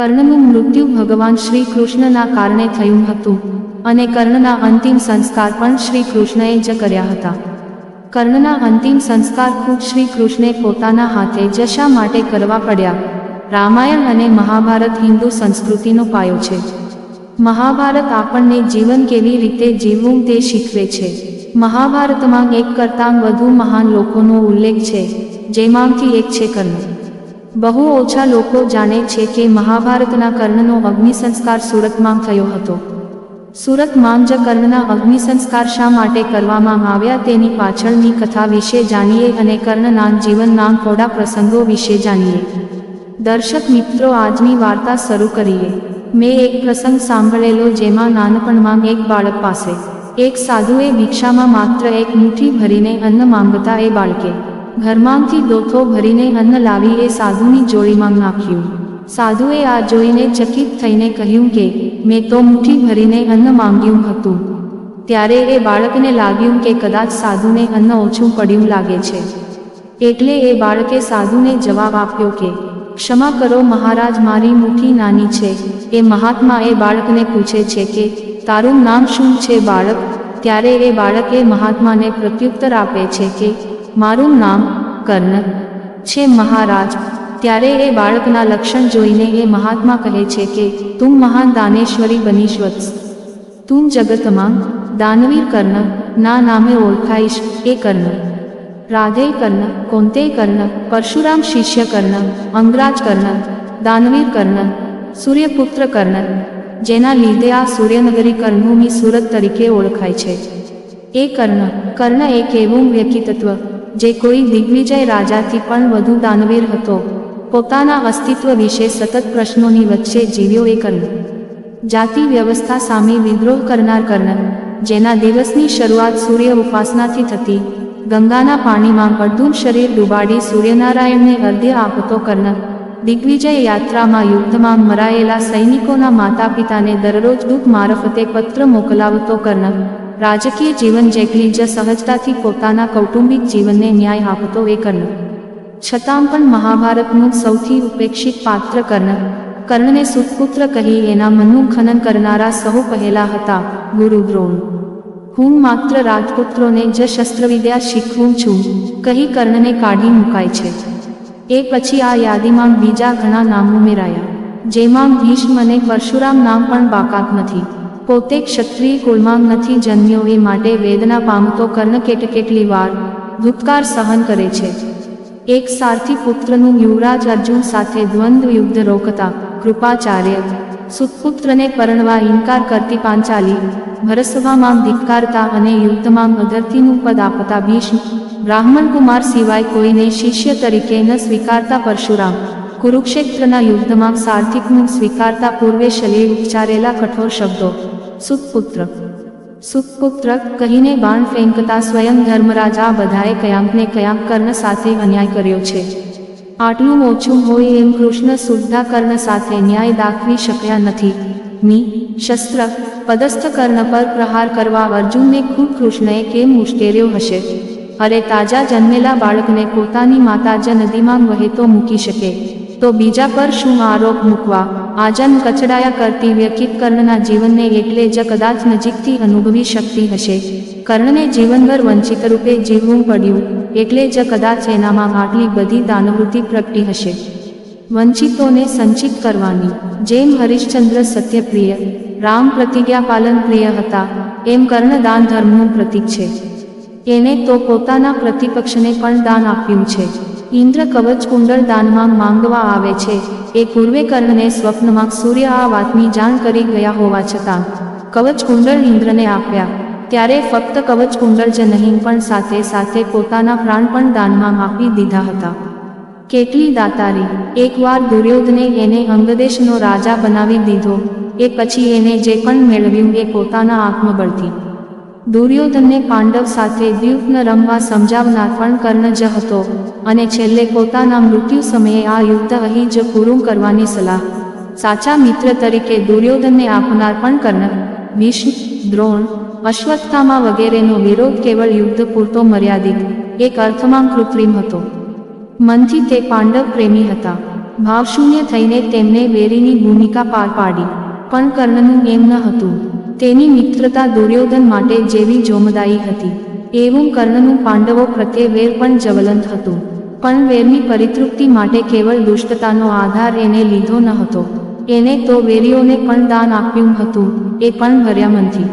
કર્ણનું મૃત્યુ ભગવાન શ્રી કૃષ્ણના કારણે થયું હતું અને કર્ણના અંતિમ સંસ્કાર પણ શ્રી કૃષ્ણએ જ કર્યા હતા. કર્ણના અંતિમ સંસ્કાર ખુદ શ્રી કૃષ્ણે પોતાના હાથે જશા માટે કરવા પડ્યા? રામાયણ અને મહાભારત હિન્દુ સંસ્કૃતિનો પાયો છે. મહાભારત આપણને જીવન કેવી રીતે જીવવું તે શીખવે છે. મહાભારતમાં એક કરતાં વધુ મહાન લોકોનો ઉલ્લેખ છે, જેમાંથી એક છે કર્ણ. બહુ ઓછા લોકો જાણે છે કે મહાભારતના કર્ણનો અગ્નિસંસ્કાર સુરતમાં થયો હતો. સુરતમાં જ કર્ણના અગ્નિસંસ્કાર શા માટે કરવામાં આવ્યા તેની પાછળની કથા વિશે જાણીએ અને કર્ણના જીવનના થોડા પ્રસંગો વિશે જાણીએ. દર્શક મિત્રો, આજની વાર્તા શરૂ કરીએ. મેં એક પ્રસંગ સાંભળેલો જેમાં નાનપણમાં એક બાળક પાસે, એક સાધુએ ભિક્ષામાં માત્ર એક મુઠ્ઠી ભરીને અન્ન માંગતા એ બાળકે ઘરમાંથી ડોથો ભરીને અન્ન લાવી એ સાધુની જોડીમાં નાખ્યું. સાધુએ આ જોઈને ચકિત થઈને કહ્યું કે, મેં તો મુઠ્ઠી ભરીને અન્ન માંગ્યું હતું. ત્યારે એ બાળકને લાગ્યું કે કદાચ સાધુને અન્ન ઓછું પડ્યું લાગે છે. એટલે એ બાળકે સાધુને જવાબ આપ્યો કે, ક્ષમા કરો મહારાજ, મારી મુઠ્ઠી નાની છે. એ મહાત્મા એ બાળકને પૂછે છે કે, તારું નામ શું છે બાળક? ત્યારે એ બાળકે મહાત્માને પ્રત્યુત્તર આપે છે કે મારું નામ કર્ણ છે મહારાજ. ત્યારે એ બાળકના લક્ષણ જોઈને એ મહાત્મા કહે છે કે, તું મહાન દાનેશ્વરી બનીશ વત્સ તું જગતમાં દાનવીર કર્ણ ના નામે ઓળખાઈશ એ કર્ણ રાધે કર્ણ કોંતે કર્ણ પરશુરામ શિષ્ય કર્ણ અંગરાજ કર્ણ દાનવીર કર્ણ સૂર્યપુત્ર કર્ણ જેના લીધે આ સૂર્યનગરી કર્ણભૂમિ સુરત તરીકે ઓળખાય છે. એ કર્ણ કર્ણ એક એવું વ્યક્તિત્વ જે કોઈ દિગ્વિજય રાજાથી પણ વધુ દાનવીર હતો. પોતાના અસ્તિત્વ વિશે સતત પ્રશ્નોની વચ્ચે જીવ્યો એ કર્ણ જાતિ વ્યવસ્થા સામે વિદ્રોહ કરનાર કર્ણ, જેના દિવસની શરૂઆત સૂર્ય ઉપાસનાથી થતી, ગંગાના પાણીમાં અડધું શરીર ડૂબાડી સૂર્યનારાયણને અર્ધ્ય આપતો કર્ણ, દિગ્વિજય યાત્રામાં યુદ્ધમાં મરાયેલા સૈનિકોના માતા પિતાને દરરોજ દૂત મારફતે પત્ર મોકલાવતો કર્ણ રાજકીય જીવન જેટલી જ સહજતાથી પોતાના કૌટુંબિક જીવનને ન્યાય આપતો એ કર્ણ. છતાં પણ મહાભારતનું સૌથી ઉપેક્ષિત પાત્ર કર્ણ. કર્ણને સુતપુત્ર કહી એના મનનું ખનન કરનારા સહુ પહેલા હતા ગુરુ દ્રોણ. હું માત્ર રાજપુત્રોને જ શસ્ત્રવિદ્યા શીખવું છું, કહી કર્ણને કાઢી મુકાય છે. એ પછી આ યાદીમાં બીજા ઘણા નામ ઉમેરાયા જેમાં ભીષ્મ અને પરશુરામ નામ પણ બાકાત નથી. પોતે ક્ષત્રિય કુળમાં નથી જન્મ્યો, એ માટે વેદના પામતો કર્ણ કેટ કેટલી વાર ધુત્કાર સહન કરે છે. એક સારથી પુત્રનું યુવરાજ અર્જુન સાથે દ્વંદ્વ યુદ્ધ રોકતા કૃપાચાર્ય સુતપુત્રને પરણવા ઇનકાર કરતી પાંચાલી ભરસવામાં ધિક્કારતા અને યુદ્ધમાં અધરતીનું પદ આપતા ભીષ્મ બ્રાહ્મણ કુમાર સિવાય કોઈને શિષ્ય તરીકે ન સ્વીકારતા પરશુરામ કુરુક્ષેત્રના યુદ્ધમાં સાર્થિકનું સ્વીકારતા પૂર્વે શલીલ ઉચ્ચારેલા કઠોર શબ્દો. સુતપુત્ર સુતપુત્ર કહીને બાણ ફેંકતા સ્વયં ધર્મરાજા બધાએ કયાંકને કયાંક કર્ણ સાથે અન્યાય કર્યો છે. આટલું ઓછું હોય એમ કૃષ્ણ સુદ્ધા કર્ણ સાથે ન્યાય દાખવી શક્યા નથી. ની, શસ્ત્ર, પદસ્થ કર્ણ પર પ્રહાર કરવા અર્જુનને ખુદ કૃષ્ણએ કેમ ઉશ્કેર્યો હશે? અરે તાજા જન્મેલા બાળકને પોતાની માતા જ નદીમાં વહેતો મૂકી શકે. તો બીજા પર શું આરોપ મૂકવા? આજન કચડાયા કરતી વ્યક્તિત કર્ણના જીવનને એટલે જ કદાચ નજીકથી અનુભવી શકતી હશે. કર્ણને જીવનભર વંચિત રૂપે જીવવું પડ્યું, એટલે જ કદાચ એનામાં આટલી બધી દાનવૃત્તિ પ્રગટી હશે. વંચિતોને સંચિત કરવાની, જેમ હરિશ્ચંદ્ર સત્યપ્રિય, રામ પ્રતિજ્ઞાપાલન પ્રિય હતા, એમ કર્ણ દાન ધર્મનું પ્રતીક છે. એને તો પોતાના પ્રતિપક્ષને પણ દાન આપ્યું છે. ઇન્દ્ર કવચ કુંડળ દાનમાં માંગવા આવે છે. એ પૂર્વે કર્ણને સ્વપ્નમાં સૂર્ય આ વાતની જાણ કરી ગયા હોવા છતાં, કવચ કુંડળ ઇન્દ્રને આપ્યા. ત્યારે ફક્ત કવચ કુંડળ જ નહીં, પણ સાથે સાથે પોતાના પ્રાણ પણ દાનમાં આપી દીધા હતા. કેટલી દાતારી. એકવાર દુર્યોધને એને અંગદેશનો રાજા બનાવી દીધો, એ પછી એને જે પણ મેળવ્યું એ પોતાના આત્મબળથી. દુર્યોધનને પાંડવ સાથે દ્યુપન રમવા સમજાવનાર પણ કર્ણ જ હતો અને છેલ્લે પોતાના મૃત્યુ સમયે આ યુદ્ધ અહીં જ પૂરું કરવાની સલાહ. સાચા મિત્ર તરીકે દુર્યોધનને આપનાર પણ કર્ણ ભીષ્મ દ્રોણ, અશ્વત્થામા વગેરેનો વિરોધ કેવળ યુદ્ધ પૂરતો મર્યાદિત, એક અર્થમાં કૃત્રિમ હતો. મનથી તે પાંડવ પ્રેમી હતા. ભાવશૂન્ય થઈને તેમને વેરીની ભૂમિકા પાર પાડી, પણ કર્ણનું એમ ન હતું. તેની મિત્રતા દુર્યોધન માટે જેવી જોમદાયી હતી. એવું કર્ણનું પાંડવો પ્રત્યે વેર પણ જ્વલંત હતું. પણ વેરની પરિતૃપ્તિ માટે કેવળ દુષ્ટતાનો આધાર એને લીધો ન હતો. એને તો વેરીઓને પણ દાન આપ્યું હતું, એ પણ ભર્યા મનથી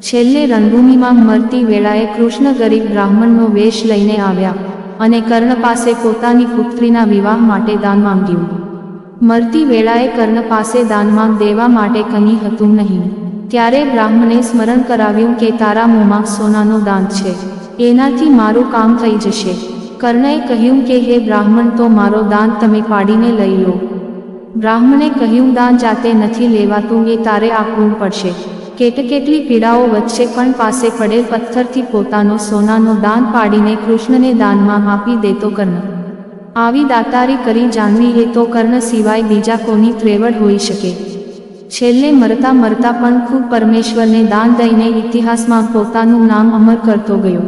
છેલ્લે રણભૂમિમાં મરતી વેળાએ કૃષ્ણ ગરીબ બ્રાહ્મણનો વેશ લઈને આવ્યા અને કર્ણ પાસે પોતાની પુત્રીના વિવાહ માટે દાન માંગ્યું. મરતી વેળાએ કર્ણ પાસે દાનમાં દેવા માટે કંઈ હતું નહીં. ત્યારે બ્રાહ્મણે સ્મરણ કરાવ્યું કે તારા મોંમાં સોનાનું દાન છે. એનાથી મારું કામ થઈ જશે. કર્ણએ કહ્યું કે, હે બ્રાહ્મણ, તો મારો દાન તમે પાડીને લઈ લો. બ્રાહ્મણે કહ્યું, દાન જાતે નથી લેવાતું એ તારે આપવું પડશે. કેટકેટલી પીડાઓ વચ્ચે પણ પાસે પડેલ પથ્થરથી પોતાનો સોનાનો દાન પાડીને કૃષ્ણને દાનમાં આપી દેતો કર્ણ. આવી દાતારી કરી જાણવી એ તો કર્ણ સિવાય બીજા કોની ત્રેવડ હોઈ શકે. છેલ્લે મરતા મરતા પણ ખૂબ પરમેશ્વરને દાન દઈને ઇતિહાસમાં પોતાનું નામ અમર કરતો ગયો.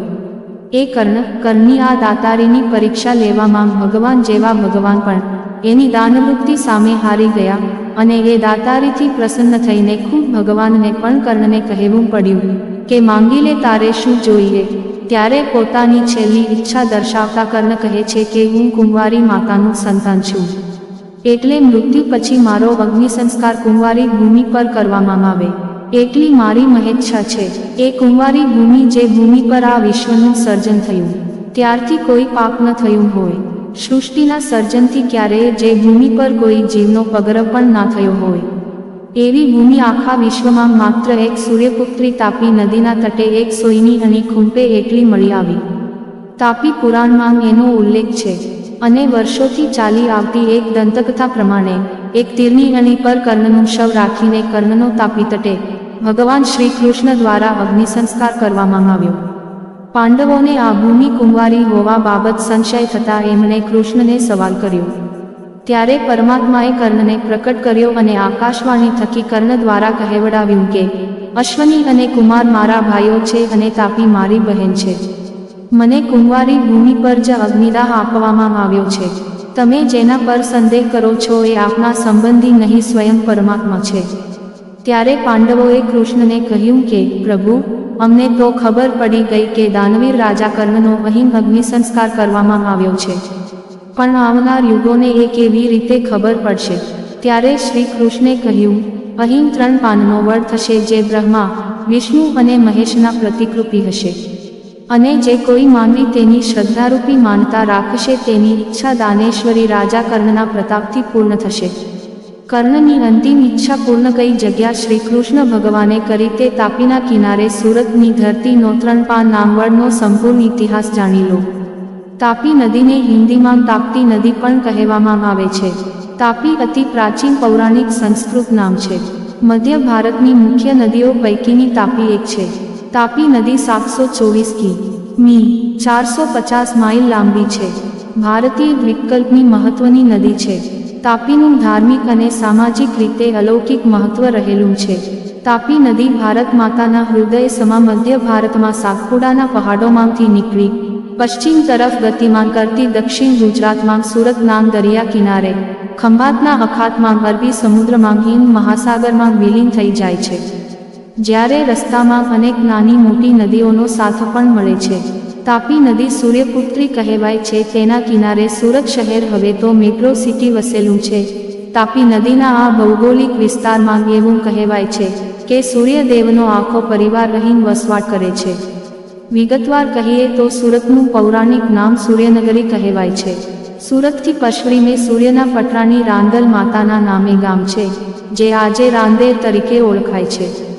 એ કર્ણ, કર્ણની આ દાતારીની પરીક્ષા લેવામાં ભગવાન જેવા ભગવાન પણ, એની દાનવૃત્તિ સામે હારી ગયા અને એ દાતારીથી પ્રસન્ન થઈને ખૂબ ભગવાનને પણ કર્ણને કહેવું પડ્યું કે માંગી લે તારે શું જોઈએ? ત્યારે પોતાની છેલ્લી ઈચ્છા દર્શાવતા કર્ણ કહે છે કે હું કુંવારી માતાનું સંતાન છું. એટલે મૃત્યુ પછી મારો અગ્નિ સંસ્કાર કુંવારી ભૂમિ પર કરવામાં આવે. એટલી મારી મહેચ્છા છે. એ કુંવારી ભૂમિ જે ભૂમિ પર આ વિશ્વનું સર્જન થયું. ત્યારથી કોઈ પાપ ન થયું હોય. સૃષ્ટિના સર્જનથી ક્યારેય જે ભૂમિ પર કોઈ જીવનો પગર પણ ના થયો હોય. એવી ભૂમિ આખા વિશ્વમાં માત્ર એક સૂર્યપુત્રી તાપી નદીના તટે એક સોયની અને ખૂંપે એટલી મળી આવી. તાપી પુરાણમાં એનો ઉલ્લેખ છે. અને વર્ષોથી ચાલી આવતી એક દંતકથા પ્રમાણે, એક તીરની અણી પર કર્ણનું શવ રાખીને કર્ણનો તાપી તટે, ભગવાન શ્રી કૃષ્ણ દ્વારા અગ્નિ સંસ્કાર કરવામાં આવ્યો. પાંડવોને આ ભૂમિ કુંવારી હોવા બાબત સંશય થતા એમણે કૃષ્ણને સવાલ કર્યો. ત્યારે પરમાત્માએ કર્ણને પ્રકટ કર્યો અને આકાશવાણી થકી કર્ણ દ્વારા કહેવડાવ્યું કે, અશ્વની અને કુમાર મારા ભાઈઓ છે અને તાપી મારી બહેન છે. મને કુંવારી ભૂમિ પર જ અગ્નિદાહ આપવામાં આવ્યો છે. તમે જેના પર સંદેહ કરો છો એ આપના સંબંધી નહીં, સ્વયં પરમાત્મા છે. ત્યારે પાંડવોએ કૃષ્ણને કહ્યું કે, પ્રભુ, અમને તો ખબર પડી ગઈ કે દાનવીર રાજા કર્ણનો અહીં અગ્નિ સંસ્કાર કરવામાં આવ્યો છે. પણ આવનાર યુગોને એ કેવી રીતે ખબર પડશે? ત્યારે શ્રી કૃષ્ણે કહ્યું અહીં ત્રણ પાનનો વડ થશે જે બ્રહ્મા, વિષ્ણુ અને મહેશના પ્રતિકૃપી હશે. અને જે કોઈ માનવી તેની શ્રદ્ધારૂપી માનતા રાખશે તેની ઈચ્છા દાનેશ્વરી રાજા કર્ણના પ્રતાપથી પૂર્ણ થશે. કર્ણની અંતિમ ઈચ્છા પૂર્ણ કઈ જગ્યા શ્રી કૃષ્ણ ભગવાને કરી તે તાપીના કિનારે સુરતની ધરતી ત્રણ પાન નામવડનો સંપૂર્ણ ઇતિહાસ જાણી લો. તાપી નદીને હિન્દીમાં તાપતી નદી પણ કહેવામાં આવે છે. તાપી અતિ પ્રાચીન પૌરાણિક સંસ્કૃત નામ છે. મધ્ય ભારતની મુખ્ય નદીઓ પૈકીની તાપી એક છે. તાપી નદી સાતસો ચોવીસ કી. મી, ચારસો પચાસ માઇલ લાંબી છે. ભારતીય વિકલ્પની મહત્વની નદી છે. તાપીનું ધાર્મિક અને સામાજિક રીતે અલૌકિક મહત્વ રહેલું છે. તાપી નદી ભારત માતાના હૃદય સમા મધ્ય ભારતમાં સાતપુડાના પહાડોમાંથી નીકળી. પશ્ચિમ તરફ ગતિમાન કરતી દક્ષિણ ગુજરાતમાં સુરત નામ દરિયા કિનારે. ખંભાતના અખાતમાં અરબી સમુદ્રમાં હિંદ મહાસાગરમાં વિલીન થઈ જાય છે. જ્યારે રસ્તામાં અનેક નાની મોટી નદીઓનો સાથ પણ મળે છે. તાપી નદી સૂર્યપુત્રી કહેવાય છે. તેના કિનારે સુરત શહેર હવે તો મેટ્રો સિટી વસેલું છે. તાપી નદીના આ ભૌગોલિક વિસ્તારમાં એવું કહેવાય છે કે સૂર્યદેવનો આખો પરિવાર અહીં વસવાટ કરે છે. વિગતવાર કહીએ તો સુરતનું પૌરાણિક નામ સૂર્યનગરી કહેવાય છે. સુરતથી પશ્ચિમે સૂર્યના પટરાની રાંદલ માતાના નામે ગામ છે, જે આજે રાંદેર તરીકે ઓળખાય છે.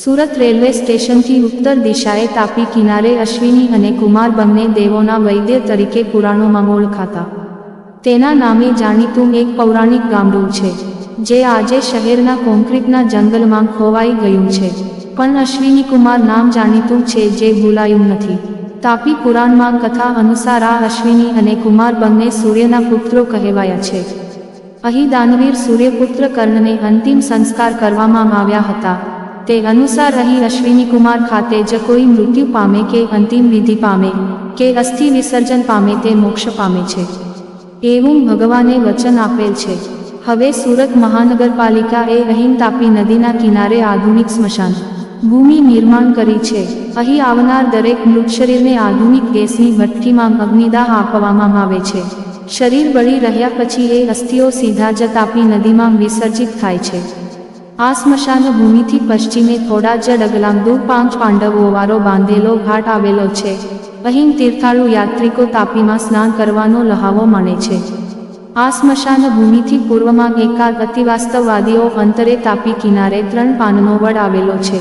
સુરત રેલવે સ્ટેશનથી ઉત્તર દિશાએ તાપી કિનારે અશ્વિની અને કુમાર બંને દેવોના વૈદ્ય તરીકે પુરાણોમાં ઓળખાતા તેના નામે જાણીતું એક પૌરાણિક ગામડું છે, જે આજે શહેરના કોન્ક્રીટના જંગલમાં ખોવાઈ ગયું છે. પણ અશ્વિની કુમાર નામ જાણીતું છે જે ભૂલાયું નથી. તાપી પુરાણમાં કથા અનુસાર આ અશ્વિની અને કુમાર બંને સૂર્યના પુત્રો કહેવાયા છે. અહીં દાનવીર સૂર્યપુત્ર કર્ણને અંતિમ સંસ્કાર કરવામાં આવ્યા હતા. તે અનુસાર અહીં અશ્વિની કુમાર ખાતે જ કોઈ મૃત્યુ પામે કે અંતિમ વિધિ પામે, કે અસ્થિ વિસર્જન પામે તે મોક્ષ પામે છે. એવું ભગવાને વચન આપેલ છે. હવે સુરત મહાનગરપાલિકા એ અહીં તાપી નદીના કિનારે આધુનિક સ્મશાન ભૂમિ નિર્માણ કરી છે. અહીં આવનાર દરેક મૃત શરીરને આધુનિક ગેસની ભઠ્ઠીમાં અગ્નિદાહ આપવામાં આવે છે. શરીર બળી રહ્યા પછી એ અસ્થિઓ સીધા જ તાપી નદીમાં વિસર્જિત થાય છે. આ સ્મશાન ભૂમિથી પશ્ચિમે થોડા જ ડગલામ દૂર પાંચ પાંડવોવાળો બાંધેલો ઘાટ આવેલો છે. અહીં તીર્થાળુ યાત્રિકો તાપીમાં સ્નાન કરવાનો લહાવો માણે છે. આ સ્મશાન ભૂમિથી પૂર્વમાં એકાદ અતિવાસ્તવવાદીઓ અંતરે તાપી કિનારે ત્રણ પાનનો વડ આવેલો છે.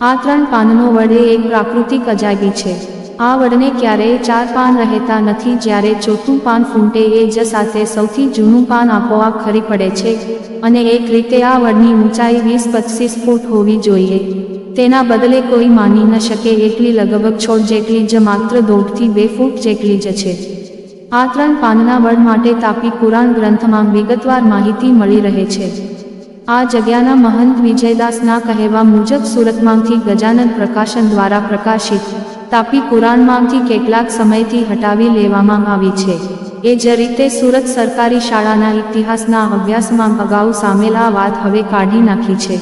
આ ત્રણ પાનનો વડ એ એક પ્રાકૃતિક અજાયબી છે. આ વડને ક્યારેય ચાર પાન રહેતા નથી જ્યારે ચોથું પાન ફૂંટે એ જ સાથે સૌથી જૂનું પાન આપોઆપ ખરી પડે છે અને એક રીતે આ વડની ઊંચાઈ વીસ પચીસ ફૂટ હોવી જોઈએ. તેના બદલે કોઈ માની ન શકે એટલી લગભગ છોડ જેટલી જ માત્ર દોઢથી બે ફૂટ જેટલી જ છે. આ ત્રણ પાનના વડ માટે તાપી પુરાણ ગ્રંથમાં વિગતવાર માહિતી મળી રહે છે. આ જગ્યાના મહંત વિજયદાસના કહેવા મુજબ સુરતમાંથી ગજાનન પ્રકાશન દ્વારા પ્રકાશિત તાપી પુરાણમાંથી કેટલાક સમયથી હટાવી લેવામાં આવી છે. એ જ રીતે સુરત સરકારી શાળાના ઇતિહાસના અભ્યાસમાં અગાઉ સામેલ આ વાત હવે કાઢી નાખી છે.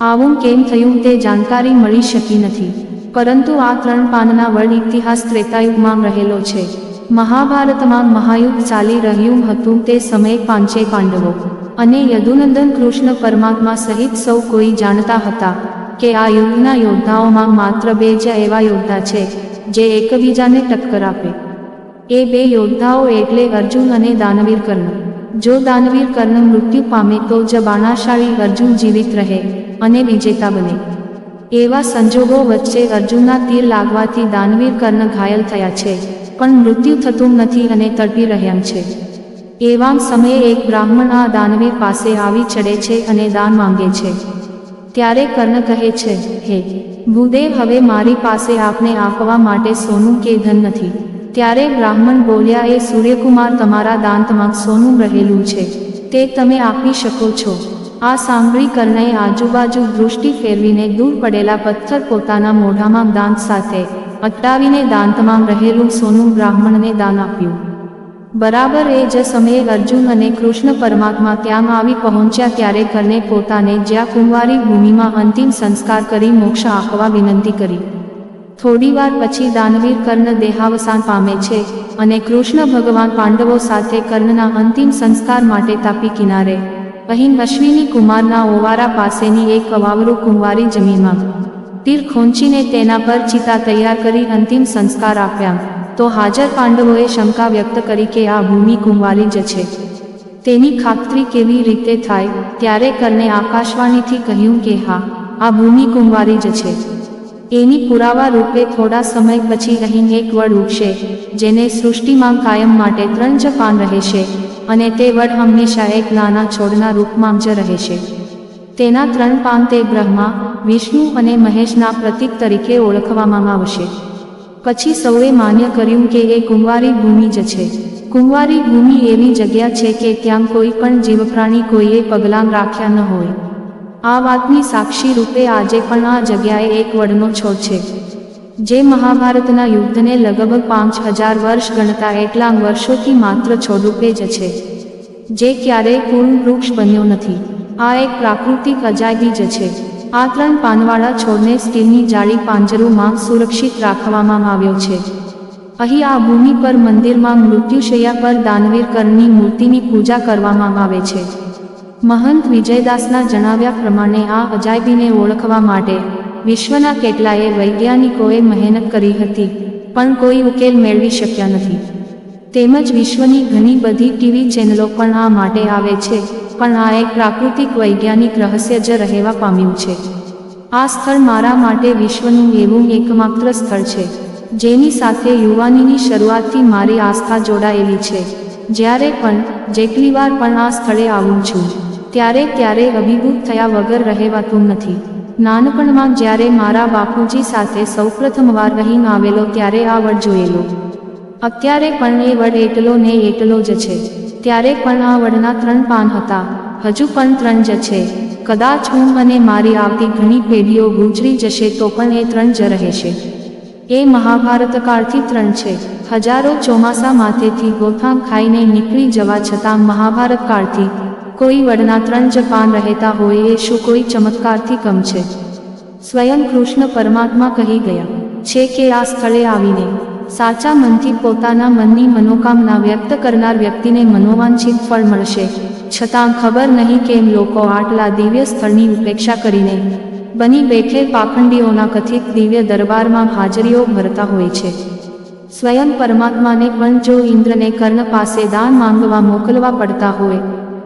આવું કેમ થયું તે જાણકારી મળી શકી નથી. પરંતુ આ ત્રણ પાનના વડ ઇતિહાસ ત્રેતાયુગમાં રહેલો છે. મહાભારતમાં મહાયુગ ચાલી રહ્યું હતું તે સમયે પાંચે પાંડવો અને યદુનંદન કૃષ્ણ પરમાત્મા સહિત સૌ કોઈ જાણતા હતા. કે આ યુદ્ધના યોદ્ધાઓમાં માત્ર બે જ એવા યોદ્ધા છે, જે એકબીજાને ટક્કર આપે. એ બે યોદ્ધાઓ એટલે અર્જુન અને દાનવીર કર્ણ. જો દાનવીર કર્ણ મૃત્યુ પામે તો જ બાણાશાળી અર્જુન જીવિત રહે અને વિજેતા બને. એવા સંજોગો વચ્ચે અર્જુનના તીર લાગવાથી દાનવીર કર્ણ ઘાયલ થયા છે, પણ મૃત્યુ થતું નથી અને તડપી રહ્યા છે. એવા સમયે એક બ્રાહ્મણ આ દાનવીર પાસે આવી ચડે છે અને દાન માંગે છે. ત્યારે કર્ણ કહે છે, હે, ભૂદેવ હવે મારી પાસે આપને આપવા માટે સોનું કે ધન નથી. ત્યારે બ્રાહ્મણ બોલ્યા, એ સૂર્યકુમાર તમારા દાંતમાં સોનું રહેલું છે, તે તમે આપી શકો છો. આ સાંભળી કર્ણએ આજુબાજુ દૃષ્ટિ ફેરવીને દૂર પડેલા પથ્થર પોતાના મોઢામાં દાંત સાથે અટકાવીને દાંતમાં રહેલું સોનું બ્રાહ્મણને દાન આપ્યું. બરાબર એ જ સમયે અર્જુન અને કૃષ્ણ પરમાત્મા ત્યાં આવી પહોંચ્યા ત્યારે કર્ણે પોતાને જ્યાં કુંવારી ભૂમિમાં અંતિમ સંસ્કાર કરી મોક્ષ આપવા વિનંતી કરી. થોડીવાર પછી દાનવીર કર્ણ દેહાવસાન પામે છે અને કૃષ્ણ ભગવાન પાંડવો સાથે કર્ણના અંતિમ સંસ્કાર માટે તાપી કિનારે. અહીં અશ્વિની કુમારના ઓવારા પાસેની એક અવાવરું કુંવારી જમીનમાં તીર ખોંચીને તેના પર ચિતા તૈયાર કરી અંતિમ સંસ્કાર આપ્યા. તો હાજર પાંડવોએ શંકા વ્યક્ત કરી કે આ ભૂમિ કુંવારી જ છે. તેની ખાતરી કેવી રીતે થાય, ત્યારે કર્ણે આકાશવાણીથી કહ્યું કે હા, આ ભૂમિ કુંવારી જ છે. એની પુરાવા રૂપે થોડા સમય પછી અહીં એક વડ ઉગશે, જેને સૃષ્ટિમાં કાયમ માટે ત્રણ જ પાન રહેશે, અને તે વડ હંમેશા એક નાના છોડના રૂપમાં જ રહેશે. તેના ત્રણ પાન તે બ્રહ્મા, વિષ્ણુ અને મહેશના પ્રતીક તરીકે ઓળખવામાં આવશે. પછી સૌએ માન્ય કર્યું કે એ કુંવારી ભૂમિ જ છે. કુંવારી ભૂમિ એવી જગ્યા છે કે ત્યાં કોઈ પણ જીવપ્રાણી કોઈએ પગલાં રાખ્યા ન હોય. આ વાતની સાક્ષી રૂપે આજે પણ આ જગ્યાએ એક વડનો છોડ છે. જે મહાભારતના યુદ્ધને લગભગ પાંચ હજાર વર્ષ ગણતા એટલા વર્ષોથી માત્ર છોડરૂપે જ છે. જે ક્યારેય પૂર્ણ વૃક્ષ બન્યો નથી. આ એક પ્રાકૃતિક અજાયબી જ છે. આ ત્રણ પાનવાળા છોડને સ્ટીલની જાળી પાંજરોમાં સુરક્ષિત રાખવામાં આવ્યો છે. અહીં આ ભૂમિ પર મંદિરમાં મૃત્યુશૈયા પર દાનવીર કરની મૂર્તિની પૂજા કરવામાં આવે છે. મહંત વિજયદાસના જણાવ્યા પ્રમાણે આ અજાયબીને ઓળખવા માટે વિશ્વના કેટલાય વૈજ્ઞાનિકોએ મહેનત કરી હતી, પણ કોઈ ઉકેલ મેળવી શક્યા નથી. તેમજ વિશ્વની ઘણી બધી ટીવી ચેનલો પણ આ માટે આવે છે, પણ આ એક પ્રાકૃતિક વૈજ્ઞાનિક રહસ્ય જ રહેવા પામ્યું છે. આ સ્થળ મારા માટે વિશ્વનું એવું એકમાત્ર સ્થળ છે, જેની સાથે યુવાનીની શરૂઆતથી મારી આસ્થા જોડાયેલી છે. જ્યારે પણ, જેટલી વાર પણ આ સ્થળે આવું છું, ત્યારે ત્યારે અભિભૂત થયા વગર રહેવાતું નથી. નાનપણમાં જ્યારે મારા બાપુજી સાથે સૌપ્રથમ વાર અહીં આવેલો ત્યારે આ વડ જોયેલો. અત્યારે પણ એ વડ એટલો ને એટલો જ છે. ત્યારે પણ આ વડના ત્રણ પાન હતા. હજુ પણ ત્રણ જ છે. કદાચ હું અને મારી આવતી ઘણી પેઢીઓ ગુજરી જશે તો પણ એ ત્રણ જ રહેશે એ મહાભારત કાળથી ત્રણ છે. હજારો ચોમાસા માથેથી ગોથામ ખાઈને નીકળી જવા છતાં મહાભારત કાળથી કોઈ વડના ત્રણ જ પાન રહેતા હોય એ શું કોઈ ચમત્કારથી કમ છે? સ્વયં કૃષ્ણ પરમાત્મા કહી ગયા છે કે આ સ્થળે આવીને સાચા મનથી પોતાના મનની મનોકામના વ્યક્ત કરનાર વ્યક્તિને મનોવાંછિત ફળ મળશે. છતાં ખબર નહીં કેમ લોકો આટલા દિવ્ય સ્થળની ઉપેક્ષા કરીને બની બેઠે પાખંડીઓના કથિત દિવ્ય દરબારમાં હાજરીઓ ભરતા હોય છે. સ્વયં પરમાત્માને પણ જો ઇન્દ્રને કર્ણ પાસે દાન માંગવા મોકલવા પડતા હોય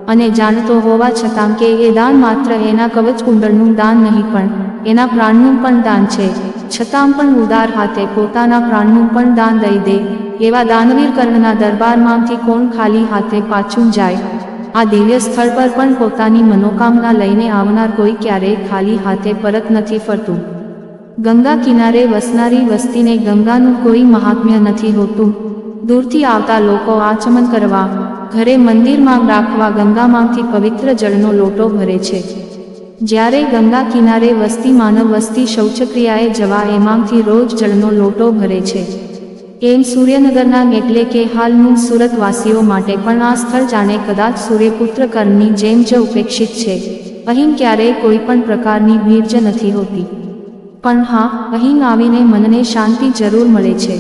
અને જાણતો હોવા છતાં કે એ દાન માત્ર એના કવચ કુંડળનું દાન નહીં પણ એના પ્રાણનું પણ દાન છે છતાં પણ ઉદાર હાથે પોતાના પ્રાણનું પણ દાન દઈ દે, એવા દાનવીર કર્ણના દરબારમાંથી કોણ ખાલી હાથે પાછું જાય? આ દિવ્ય સ્થળ પર પણ પોતાની મનોકામના લઈને આવનાર કોઈ ક્યારેય ખાલી હાથે પરત નથી ફરતું. ગંગા કિનારે વસનારી વસ્તીને ગંગાનું કોઈ મહાત્મ્ય નથી હોતું. દૂરથી આવતા લોકો આચમન કરવા, ઘરે મંદિરમાં રાખવા ગંગામાંથી પવિત્ર જળનો લોટો ભરે છે. જ્યારે ગંગા કિનારે વસતી માનવ વસ્તી શૌચક્રિયાએ જવા એમાંથી રોજ જળનો લોટો ભરે છે. એમ સૂર્યનગરના એટલે કે હાલનું સુરતવાસીઓ માટે પણ આ સ્થળ જાણે કદાચ સૂર્યપુત્ર કર્ણની જેમ જ ઉપેક્ષિત છે. અહીં ક્યારેય કોઈ પણ પ્રકારની ભીડ જ નથી હોતી. પણ હા, અહીં આવીને મનને શાંતિ જરૂર મળે છે.